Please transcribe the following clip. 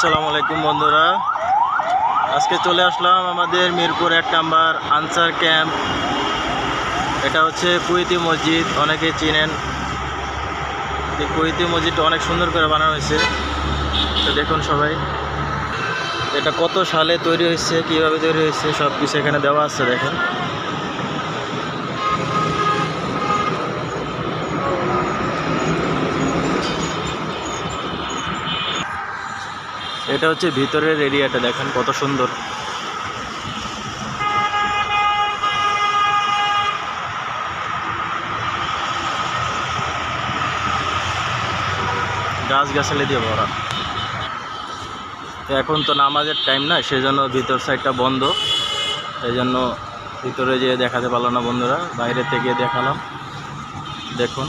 আসসালামু আলাইকুম, বন্ধুরা। আজকে চলে আসলাম আমাদের মিরপুর এক নাম্বার আনসার ক্যাম্প। এটা হচ্ছে কুইতি মসজিদ, অনেকে চিনেন। এই কুইতি মসজিদটা অনেক সুন্দর করে বানানো হয়েছে। তো দেখুন সবাই, এটা কত সালে তৈরি হয়েছে, কীভাবে তৈরি হয়েছে সব কিছু এখানে দেওয়া আছে, দেখেন। এটা হচ্ছে ভিতরের এরিয়াটা, দেখেন কত সুন্দর। গাছ গাছালি দিয়ে ভরা। তো এখন তো নামাজের টাইম না, সেজন্য ভিতর সাইডটা বন্ধ। এই জন্য ভিতরে যেয়ে দেখাতে পারল না বন্ধুরা, বাইরে থেকে দেখালাম। দেখুন।